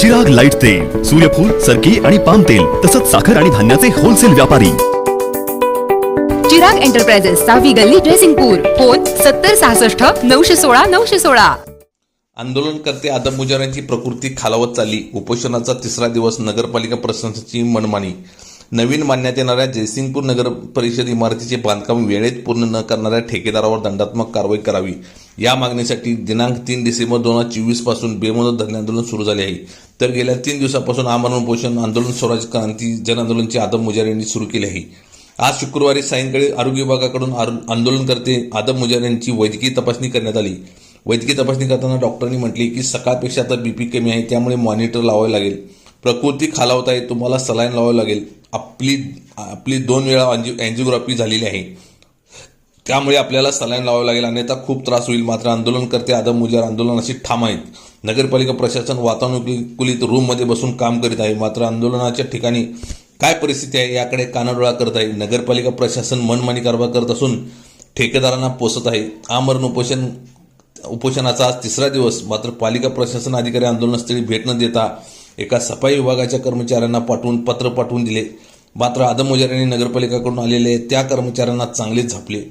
Chirag light तेल सूर्यफूल सरकी आणि पाम तेल तसंच साखर आणि धान्याचे होलसेल व्यापारी. चिराग एंटरप्राइजेस सावी गल्ली ड्रेसिंगपूर फोन सत्तर सहासष्ट नऊशे सोळा नऊशे सोळा. आंदोलनकर्ते आदम मुजाऱ्यांची प्रकृती खालावत चालली. उपोषणाचा तिसरा दिवस नगरपालिका प्रशासनाची मनमानी. नवीन मानण्यात येणाऱ्या जयसिंगपूर नगर परिषद इमारतीचे बांधकाम वेळेत पूर्ण न करणाऱ्या ठेकेदारावर दंडात्मक कारवाई करावी. या मागणीसाठी दिनांक तीन डिसेंबर दोन हजार चोवीसपासून बेमुदत धरणे आंदोलन सुरू झाले आहे. तर गेल्या तीन दिवसापासून आमरण पोषण आंदोलन स्वराज क्रांती जन आंदोलनचे आदम मुजारे यांनी सुरू केले आहे. आज शुक्रवारी सायंकाळी आरोग्य विभागाकडून आंदोलनकर्ते आदम मुजारे यांची वैद्यकीय तपासणी करण्यात आली. वैद्यकीय तपासणी करताना डॉक्टरांनी म्हटले की सकाळपेक्षा आता बीपी कमी आहे त्यामुळे मॉनिटर लावावे लागेल. प्रकृती खालावत आहे तुम्हाला सलाईन लावावं लागेल. आपली आपली दोन वेळा अँजिओग्राफी झालेली आहे. त्यामुळे आपल्याला सलाईन लावावं लागेल अन्यथा खूप त्रास होईल. मात्र आंदोलनकर्ते आदम मुजार आंदोलनाशी ठाम आहेत. नगरपालिका प्रशासन वातानुकूलित रूममध्ये बसून काम करीत आहे. मात्र आंदोलनाच्या ठिकाणी काय परिस्थिती आहे याकडे कानाडोळा करत आहे. नगरपालिका प्रशासन मनमानी कारभार करत असून ठेकेदारांना पोसत आहे. आमरण उपोषण उपोषणाचा आज तिसरा दिवस. मात्र पालिका प्रशासन अधिकारी आंदोलनस्थळी भेट न देता एका सफाई विभागाच्या कर्मचाऱ्यांना पाठवून पत्र पाठवून दिले. मात्र आदम नगरपालिकाकडून आलेले त्या कर्मचाऱ्यांना चांगलेच झापले.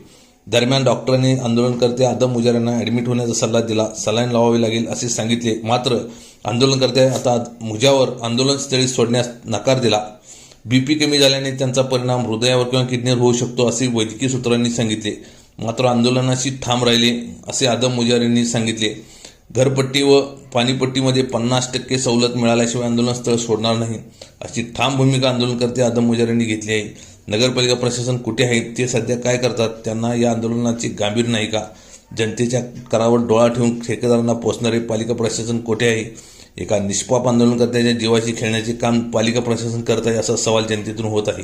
दरम्यान डॉक्टरांनी आंदोलनकर्ते आदम ॲडमिट होण्याचा सल्ला दिला. सलाईन लावावी लागेल असे सांगितले. मात्र आंदोलनकर्ते आता मुजावर आंदोलनस्थळी सोडण्यास नकार दिला. बीपी कमी झाल्याने त्यांचा परिणाम हृदयावर किंवा किडनीवर होऊ शकतो असे वैद्यकीय सूत्रांनी सांगितले. मात्र आंदोलनाशी ठाम राहिले असे आदम मुजार यांनी सांगितले. घरपट्टी व पाणीपट्टीमध्ये पन्नास टक्के सवलत मिळाल्याशिवाय आंदोलन स्थळ सोडणार नाही अशी ठाम भूमिका आंदोलनकर्ते आदम मुजार यांनी घेतली आहे. नगरपालिका प्रशासन कुठे आहेत ते सध्या काय करतात त्यांना या आंदोलनाची गांभीर नाही का? जनतेच्या करावर डोळा ठेवून ठेकेदारांना पोचणारे पालिका प्रशासन कुठे आहे? एका निष्पाप आंदोलनकर्त्याच्या जीवाशी खेळण्याचे काम पालिका प्रशासन करत आहे असा सवाल जनतेतून होत आहे.